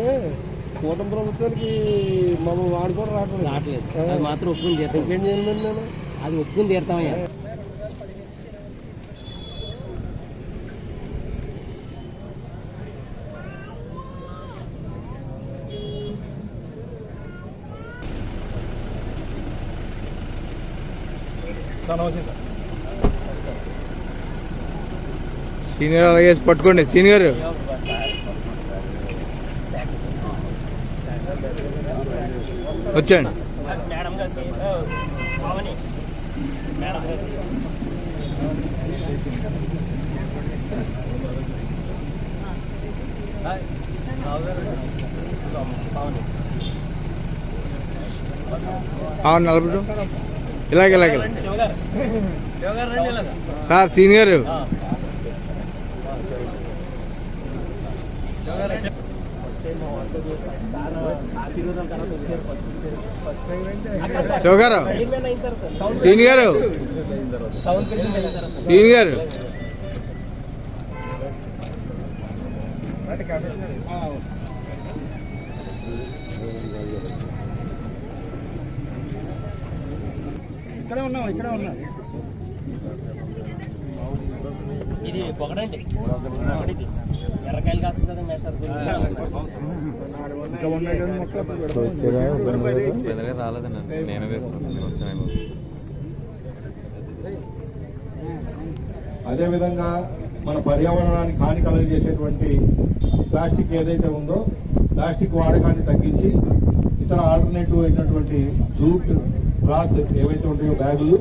ఏంటంటే కూటమి ప్రభుత్వానికి మమ్మల్ని వాడుకోవడం రావట్లేదు. రావట్లేదు. అది మాత్రం ఒప్పుకుని తీరుతాం. ఇంకేం చేయాలి నేను అది ఒప్పుకుని తీరుతామయ్యా సీనియర్ అలాగే పట్టుకోండి. సీనియర్. వచ్చాండి అవును నలభై ఇలాగ ఇలాగ. Sir senior. శివగారు సీనియర్ శివగారు సీనియర్. సీనియర్ ఇక్కడే ఉన్నాం ఇక్కడే ఉన్నాం. ఇది పొగడండి పొగడిది ఎర్రకాయలు కాస్తుంది కదా రాలేదండి. నేనే నేను వచ్చాను అదేవిధంగా మన పర్యావరణానికి హాని కలుగజేసేటువంటి ప్లాస్టిక్ ఏదైతే ఉందో ప్లాస్టిక్ వాడకాన్ని తగ్గించి ఇతర ఆల్టర్నేటివ్ అయినటువంటి జూట్ క్లాత్ ఏవైతే ఉంటాయో బ్యాగులు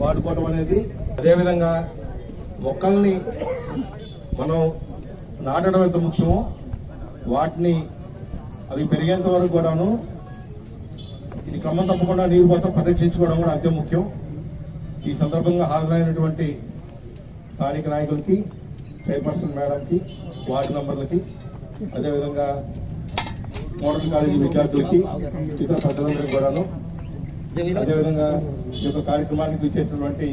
వాడుకోవడం అనేది అదేవిధంగా మొక్కల్ని మనం నాటడం ఎంత ముఖ్యమో. వాటిని అవి పెరిగేంత వరకు కూడాను ఇది క్రమం తప్పకుండా నీరు కోసం పరిరక్షించుకోవడం కూడా అంతే ముఖ్యం. ఈ సందర్భంగా హాజరైనటువంటి స్థానిక నాయకులకి చైర్పర్సన్ మేడంకి వార్డు మెంబర్లకి అదేవిధంగా మోడల్ కాలేజీ విద్యార్థులకి ఇతర ప్రజలందరికీ కూడాను అదేవిధంగా ఈ యొక్క కార్యక్రమానికి ఇచ్చేసినటువంటి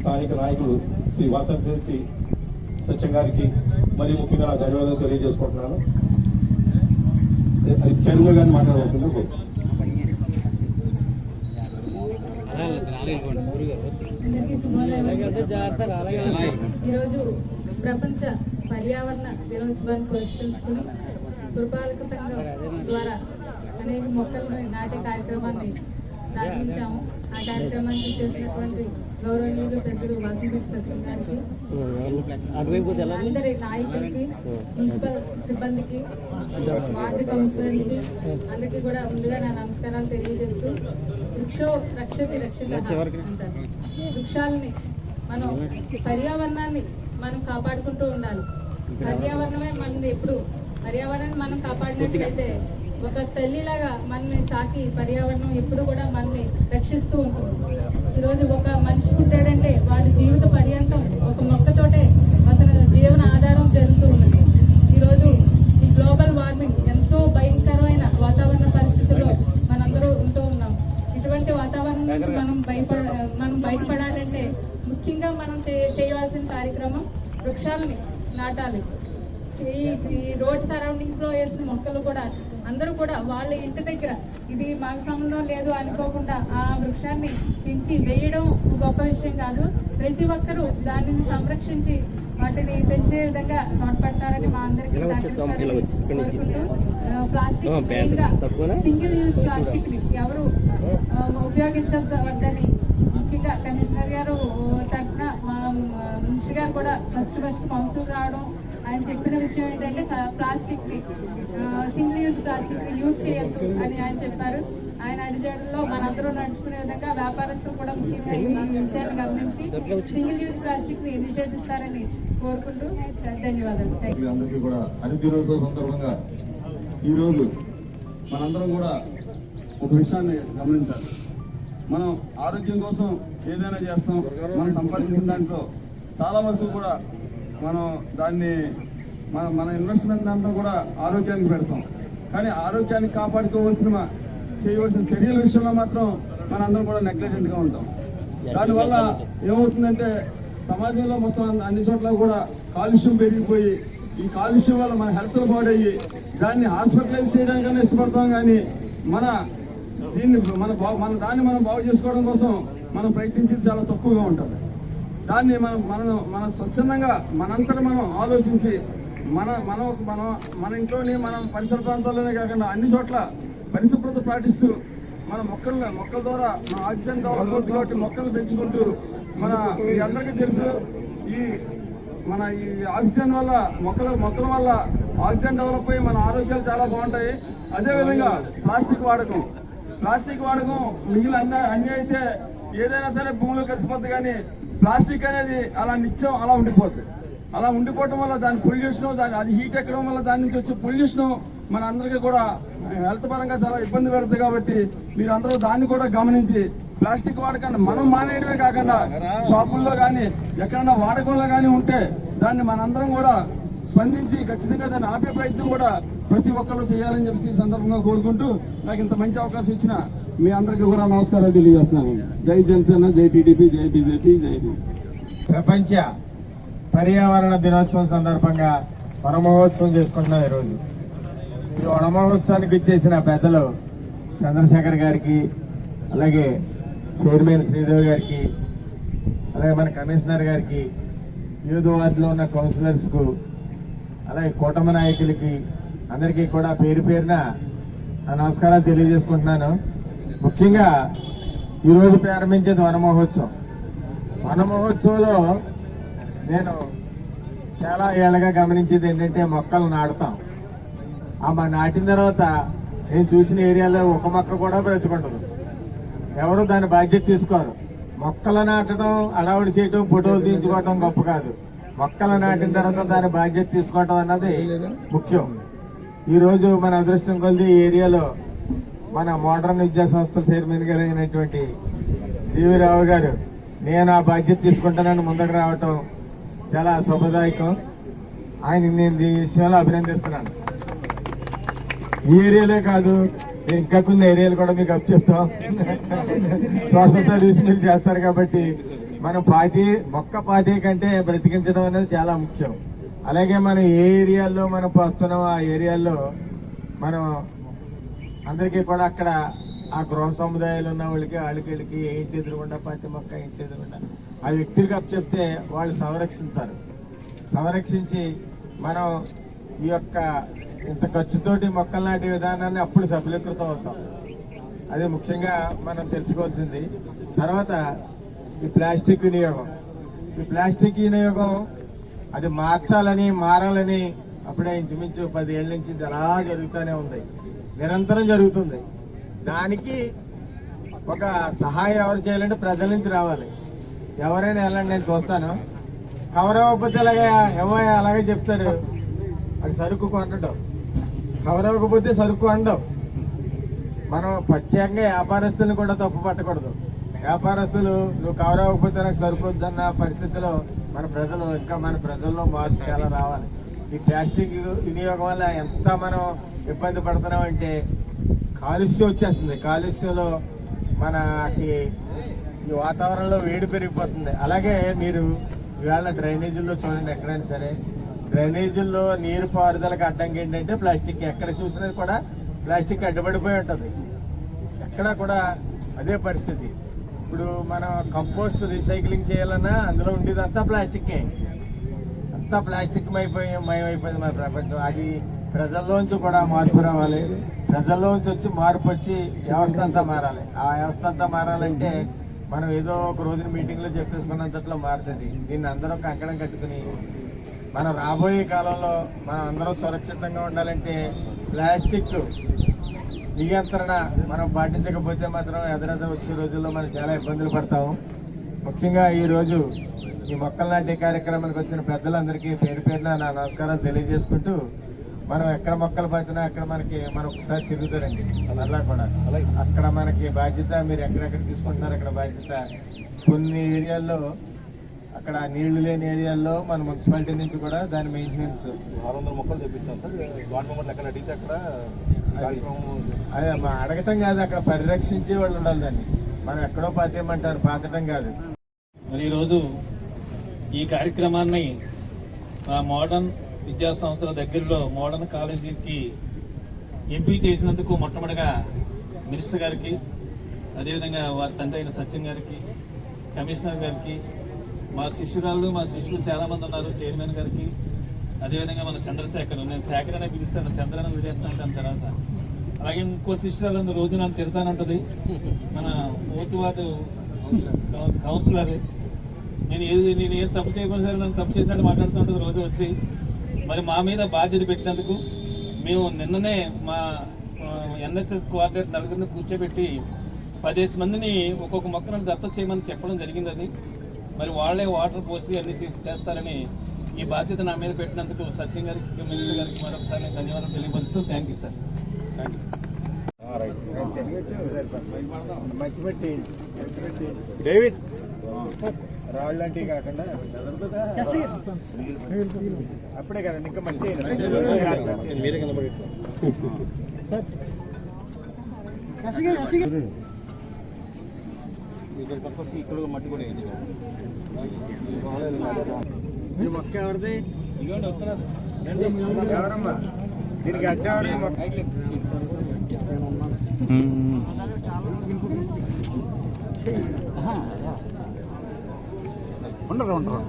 స్థానిక నాయకులు శ్రీ వాసంత్ శెట్టి సత్యం గారికి మరియు ముఖ్యంగా నా ధన్యవాదాలు తెలియజేసుకుంటున్నాను. అది చైర్మన్ గారిని మాట్లాడవలసిందో ఈరోజు ప్రపంచ పర్యావరణ దినోత్సవాన్ని పురస్కరించుకుని పురపాలక సంఘం ద్వారా అనేక మొక్కలను నాటే కార్యక్రమాన్ని ప్రారంభించాము. ఆ కార్యక్రమానికి చేసినటువంటి గౌరవనీయులు పెద్దలు వాసుదేవ్ సత్యం గారికి అటువైపు ఎలా అందరి నాయకులకి మున్సిపల్ సిబ్బందికి వార్డు కౌన్సిలర్కి అందరికీ కూడా ముందుగా నా నమస్కారాలు తెలియజేస్తూ వృక్షో రక్షతి రక్షిత వృక్షాలని మనం పర్యావరణాన్ని మనం కాపాడుకుంటూ ఉండాలి. పర్యావరణమే మనది ఎప్పుడు. పర్యావరణాన్ని మనం కాపాడినట్లయితే ఒక తల్లిలాగా మనల్ని సాకి పర్యావరణం ఎప్పుడు కూడా మనల్ని రక్షిస్తూ ఉంటుంది. ఈరోజు ఒక మనిషి పుట్టాడంటే వాడి జీవిత పర్యంతం ఒక మొక్కతోటే అతని జీవన ఆధారం జరుగుతూ ఉన్నది ఈరోజు ఈ గ్లోబల్ వార్మింగ్ ఎంతో భయంకరమైన వాతావరణ పరిస్థితుల్లో మనందరూ ఉంటూ ఉన్నాం. ఇటువంటి వాతావరణం నుంచి మనం బయటపడ మనం బయటపడాలంటే ముఖ్యంగా మనం చే- చేయవలసిన కార్యక్రమం వృక్షాలని నాటాలి. ఈ రోడ్ సరౌండింగ్స్లో వేసిన మొక్కలు కూడా అందరూ కూడా వాళ్ళ ఇంటి దగ్గర ఇది మాకు సంబంధం లేదు అనుకోకుండా ఆ వృక్షాన్ని పెంచి వేయడం గొప్ప విషయం కాదు. ప్రతి ఒక్కరూ దానిని సంరక్షించి వాటిని పెంచే విధంగా తోడ్పడతారని మా అందరికీ ప్లాస్టిక్ సింగిల్ యూజ్ ప్లాస్టిక్ని ఎవరు ఉపయోగించవద్దని ముఖ్యంగా కమిషనర్ గారు తరఫున మా మినిస్టర్ గారు కూడా ఫస్ట్ ఫస్ట్ కౌన్సిల్ రావడం ఆయన చెప్పిన విషయం ఏంటంటే ప్లాస్టిక్ని ప్లాస్టిక్ని సింగిల్ యూజ్ ప్లాస్టిక్ని యూజ్ చేయొద్దు అని ఆయన చెప్పారు. ఆయన అడిగేలో మనందరూ నడుచుకునే విధంగా వ్యాపారస్తులు కూడా ముఖ్యంగా ఈ విషయాన్ని గమనించి సింగిల్ యూజ్ ప్లాస్టిక్ని నిషేధిస్తారని కోరుకుంటూ ధన్యవాదాలు. Thank you. అందరికీ కూడా హరిత సందర్భంగా ఈరోజు మనందరం కూడా ఒక విషయాన్ని గమనించాలి. మనం ఆరోగ్యం కోసం ఏదైనా చేస్తాం మనం సంపాదించిన దాంట్లో చాలా వరకు కూడా మనం దాన్ని మన మన ఇన్వెస్ట్మెంట్ అంతా కూడా ఆరోగ్యానికి పెడతాం. కానీ ఆరోగ్యాన్ని కాపాడుకోవాల్సిన చేయవలసిన చర్యల విషయంలో మాత్రం మనందరం కూడా నెగ్లెజెంట్గా ఉంటాం. దానివల్ల ఏమవుతుందంటే సమాజంలో మొత్తం అన్ని- అన్ని చోట్ల కూడా కాలుష్యం పెరిగిపోయి ఈ కాలుష్యం వల్ల మన హెల్త్ పాడయ్యి దాన్ని హాస్పిటలైజ్ చేయడానికైనా ఇష్టపడతాం కానీ మన దీన్ని మన మన దాన్ని మనం బాగు చేసుకోవడం కోసం మనం ప్రయత్నించేది చాలా తక్కువగా ఉంటుంది. దాన్ని మనం మనం మన స్వచ్ఛందంగా మనంతట మనం ఆలోచించి మన మన మన మన ఇంట్లోనే మనం పరిసర ప్రాంతాల్లోనే కాకుండా అన్ని చోట్ల పరిశుభ్రత పాటిస్తూ మన మొక్కల మొక్కల ద్వారా మన ఆక్సిజన్ డెవలప్ కాబట్టి మొక్కలు పెంచుకుంటూ మన మీ అందరికీ తెలుసు ఈ మన ఈ ఆక్సిజన్ వల్ల మొక్కల మొక్కల వల్ల ఆక్సిజన్ డెవలప్ అయ్యి మన ఆరోగ్యాలు చాలా బాగుంటాయి. అదేవిధంగా ప్లాస్టిక్ వాడకం. ప్లాస్టిక్ వాడకం మిగిలిన అన్ని అన్నీ అయితే ఏదైనా సరే భూమిలో కలిసిపోద్ది కానీ ప్లాస్టిక్ అనేది అలా నిత్యం అలా ఉండిపోద్ది. అలా ఉండిపోవడం వల్ల దాని పొల్యూషన్ దాని అది హీట్ ఎక్కడం వల్ల దాని నుంచి వచ్చే పొల్యూషన్ మన అందరికీ కూడా హెల్త్ పరంగా చాలా ఇబ్బంది పెడుతుంది కాబట్టి మీరు అందరూ దాన్ని కూడా గమనించి ప్లాస్టిక్ వాడకాన్ని మనం మానేయడమే కాకుండా షాపుల్లో కానీ ఎక్కడన్నా వాడకంలో కానీ ఉంటే దాన్ని మనందరం కూడా స్పందించి ఖచ్చితంగా దాన్ని ఆపే ప్రయత్నం కూడా ప్రతి ఒక్కరు చేయాలని చెప్పి ఈ సందర్భంగా కోరుకుంటూ నాకు ఇంత మంచి అవకాశం ఇచ్చిన మీ అందరికీ కూడా నమస్కారాలు తెలియజేస్తున్నాను. జై జనసేన జై టీడీపీ జై బీజేపీ జై ప్రపంచ పర్యావరణ దినోత్సవం సందర్భంగా వనమహోత్సవం చేసుకుంటున్నాం ఈరోజు. ఈ వనమహోత్సవానికి ఇచ్చేసిన పెద్దలు చంద్రశేఖర్ గారికి అలాగే చైర్మన్ శ్రీదేవి గారికి అలాగే మన కమిషనర్ గారికి యూత్ వార్డులో ఉన్న కౌన్సిలర్స్కు అలాగే కూటమి నాయకులకి అందరికీ కూడా పేరు పేరున నమస్కారాలు తెలియజేసుకుంటున్నాను. ముఖ్యంగా ఈరోజు ప్రారంభించేది వనమహోత్సవం. వనమహోత్సవంలో నేను చాలా ఏళ్ళగా గమనించేది ఏంటంటే మొక్కలు నాటుతాం. ఆ మా నాటిన తర్వాత నేను చూసిన ఏరియాలో ఒక మొక్క కూడా బ్రతుకుండదు. ఎవరు దాని బాధ్యత తీసుకోరు. మొక్కలు నాటడం అడావుడి చేయటం ఫోటోలు తీయించుకోవటం గొప్ప కాదు. మొక్కలు నాటిన తర్వాత దాని బాధ్యత తీసుకోవటం అన్నది ముఖ్యం. ఈరోజు మన అదృష్టం కొలిది ఈ ఏరియాలో మన మోడర్న్ విద్యా సంస్థల చైర్మన్ గారు అయినటువంటి జీవి రావు గారు నేను ఆ బాధ్యత తీసుకుంటానని ముందుకు రావటం చాలా శుభదాయకం. ఆయన నేను ఈ విషయంలో అభినందిస్తున్నాను. ఈ ఏరియాలే కాదు నేను ఇంకా కొన్ని ఏరియాలు కూడా మీకు అప్ చెప్తాం సోషల్ సర్వీస్ మీరు చేస్తారు కాబట్టి మనం పార్టీ మొక్క పార్టీ కంటే బ్రతికించడం అనేది చాలా ముఖ్యం. అలాగే మనం ఏ ఏరియాల్లో మనం వస్తున్నాం ఆ ఏరియాల్లో మనం అందరికీ కూడా అక్కడ ఆ గృహ సముదాయాలు ఉన్న వాళ్ళకి వాళ్ళకి వీళ్ళకి ఏంటి ఎదురుగుండా పత్తి మొక్క ఏంటి ఎదురుగుండా? ఆ వ్యక్తులకు అప్ చెప్తే వాళ్ళు సంరక్షిస్తారు. సంరక్షించి మనం ఈ యొక్క ఇంత ఖర్చుతోటి మొక్కలు నాటే విధానాన్ని అప్పుడు సఫలీకృతం అవుతాం. అది ముఖ్యంగా మనం తెలుసుకోవాల్సింది. తర్వాత ఈ ప్లాస్టిక్ వినియోగం. ఈ ప్లాస్టిక్ వినియోగం అది మార్చాలని మారాలని అప్పుడే ఇంచుమించు పదేళ్ళ నుంచి ఇది అలా జరుగుతూనే ఉంది. నిరంతరం జరుగుతుంది. దానికి ఒక సహాయం ఎవరు చేయాలంటే ప్రజల నుంచి రావాలి. ఎవరైనా వెళ్ళండి నేను చూస్తాను. కవర్ అవ్వకపోతే అలాగే ఎవరో అలాగే చెప్తారు. అది సరుకు కొనడం. కవర్ అవ్వకపోతే సరుకు అండవు మనం ప్రత్యేకంగా వ్యాపారస్తులను కూడా తప్పు పట్టకూడదు. వ్యాపారస్తులు నువ్వు కవర్ అవ్వకపోతే నాకు సరిపోద్దన్న పరిస్థితిలో మన ప్రజలు ఇంకా మన ప్రజల్లో మార్పు చాలా రావాలి. ఈ ప్లాస్టిక్ వినియోగం వల్ల ఎంత మనం ఇబ్బంది పడుతున్నామంటే కాలుష్యం వచ్చేస్తుంది. కాలుష్యంలో మనకి ఈ వాతావరణంలో వేడి పెరిగిపోతుంది. అలాగే మీరు ఇవాళ డ్రైనేజీల్లో చూడండి ఎక్కడైనా సరే. డ్రైనేజీల్లో నీరు పారుదలకు అడ్డంకి ఏంటంటే ప్లాస్టిక్. ఎక్కడ చూసినా కూడా ప్లాస్టిక్ అడ్డుపడిపోయి ఉంటుంది. ఎక్కడ కూడా అదే పరిస్థితి. ఇప్పుడు మనం కంపోస్ట్ రీసైక్లింగ్ చేయాలన్నా అందులో ఉండేదంతా ప్లాస్టిక్కే. అంతా ప్లాస్టిక్ మైపోయి మయమైపోయింది మన ప్రపంచం. అది ప్రజల్లోంచి కూడా మార్పు రావాలి. ప్రజల్లోంచి వచ్చి మార్పు వచ్చి వ్యవస్థ అంతా మారాలి. ఆ వ్యవస్థ అంతా మారాలంటే మనం ఏదో ఒక రోజున మీటింగ్లో చెప్పేసుకున్నంతట్లో మారుతుంది. దీన్ని అందరం కంకణం కట్టుకుని మనం రాబోయే కాలంలో మనం అందరం సురక్షితంగా ఉండాలంటే ప్లాస్టిక్ నియంత్రణ మనం పాటించకపోతే మాత్రం ఎదురెదురు వచ్చే రోజుల్లో మనం చాలా ఇబ్బందులు పడతాము ముఖ్యంగా ఈరోజు ఈ మొక్కలు నాటే కార్యక్రమానికి వచ్చిన పెద్దలందరికీ పేరు పేరున నా నమస్కారాలు తెలియజేసుకుంటూ మనం ఎక్కడ మొక్కలు పడుతున్నా అక్కడ మనకి మనం ఒకసారి తిరుగుతారండి. అలా కూడా. అక్కడ మనకి బాధ్యత మీరు ఎక్కడెక్కడ తీసుకుంటున్నారు అక్కడ బాధ్యత. కొన్ని ఏరియాల్లో అక్కడ నీళ్ళు లేని ఏరియాల్లో మన మున్సిపాలిటీ నుంచి కూడా దాని మెయింటెనెన్స్ ఆరు వందల మొక్కలు తెప్పించాం సార్. వార్డు మెంబర్లు ఎక్కడ అడిగితే అక్కడ కార్యక్రమం అదే మా అడగటం కాదు అక్కడ పరిరక్షించే వాళ్ళు ఉండాలి దాన్ని. మనం ఎక్కడో పాతేయమంటారు పాతటం కాదు. మరి ఈరోజు ఈ కార్యక్రమాన్ని మా మోడర్న్ విద్యా సంస్థల దగ్గరలో మోడర్న్ కాలేజీకి ఎంపిక చేసినందుకు మొట్టమొదటిగా మినిస్టర్ గారికి అదేవిధంగా వారి తండ్రి అయిన సత్యం గారికి కమిషనర్ గారికి మా శిష్యురాళ్ళు మా శిష్యులు చాలామంది ఉన్నారు చైర్మన్ గారికి అదేవిధంగా మన చంద్రశేఖర్ నేను శేఖర్ అనే పిలుస్తాను చంద్రన విడేస్తాను దాని తర్వాత. అలాగే ఇంకో శిష్యురాలు రోజు నన్ను తిడతానంటది. మన ఓటు వార్డు కౌన్సిలర్. నేను ఏది నేను ఏది తప్పు చేయకుండా సరే నన్ను తప్పు చేసినట్టు మాట్లాడుతుంటుంది రోజు వచ్చి. మరి మా మీద బాధ్యత పెట్టినందుకు మేము నిన్ననే మా ఎన్ఎస్ఎస్ కోఆర్డినేటర్ నలుగురిని కూర్చోబెట్టి పదిహేను మందిని ఒక్కొక్క మొక్కను దత్త చేయమని చెప్పడం జరిగింది అది మరి వాళ్ళే వాటర్ పోసి అన్ని చేసి చేస్తారని ఈ బాధ్యత నా మీద పెట్టినందుకు సత్యం గారికి మినిస్టర్ గారికి మరొకసారి నేను ధన్యవాదాలు తెలియపరుస్తూ థ్యాంక్ యూ సార్ పెట్టి మర్చి పెట్టి. డేవిడ్ రాళ్ళు అంటే కాకుండా అప్పుడే కదా ఇంకా మట్టి మీరే కనబడి ఇక్కడ మట్టి కూడా ఈ మొక్క ఎవరిది? ఎవరమ్మా? దీనికి అడ్డ ఎవరు? మొక్క. ఉండరు ఉండరు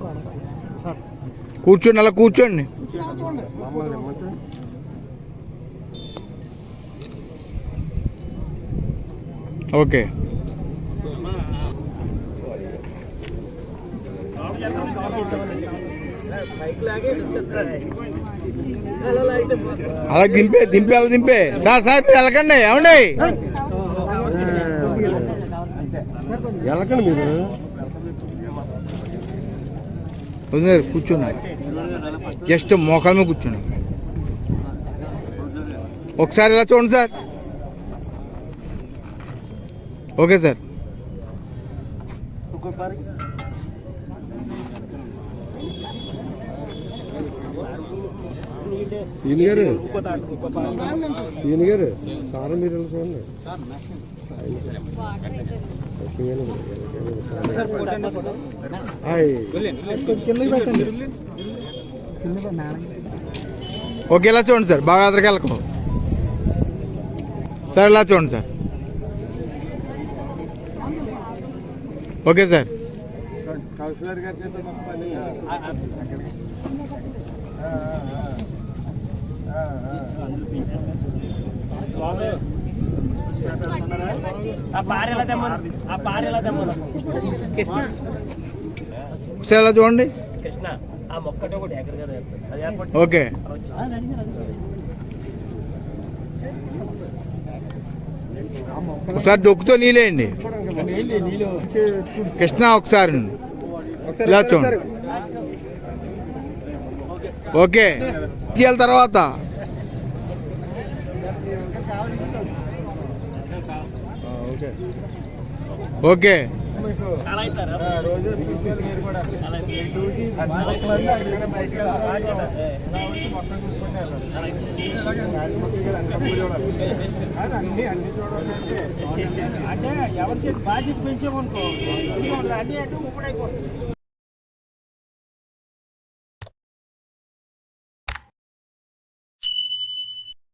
కూర్చోండి అలా కూర్చోండి. ఓకే. అలా దింపే దింపే అలా దింపే. సార్ సార్ మీరు వెళ్ళకండి ఏమండి? వెళ్ళకండి మీరు. వదిలేరు కూర్చున్నారు జస్ట్ మోకాల మీద ఒకసారి ఇలా చూడండి సార్ ఓకే సార్ సీని గారు. సీని గారు. సార్ మీరు చూడండి ఓకే ఇలా చూడండి సార్. బాగా అదరికి వెళ్ళకు సార్ ఇలా చూడండి సార్. Okay sir. కౌన్సిలర్ గారి చేత ఇలా చూడండి? కృష్ణ ఆ మొక్కటి ఒకటి ఎక్కడ కదా అది ఏర్పాటు ఓకే. ఒకసారి డొక్కుతో నీళ్ళేయండి. కృష్ణ ఒకసారి. ఇలా చూడండి. ఓకే. తీయాలి తర్వాత. ఓకే. అంటే ఎవరి బాధ్యత పెంచామనుకో అన్ని అటు అయిపోతుంది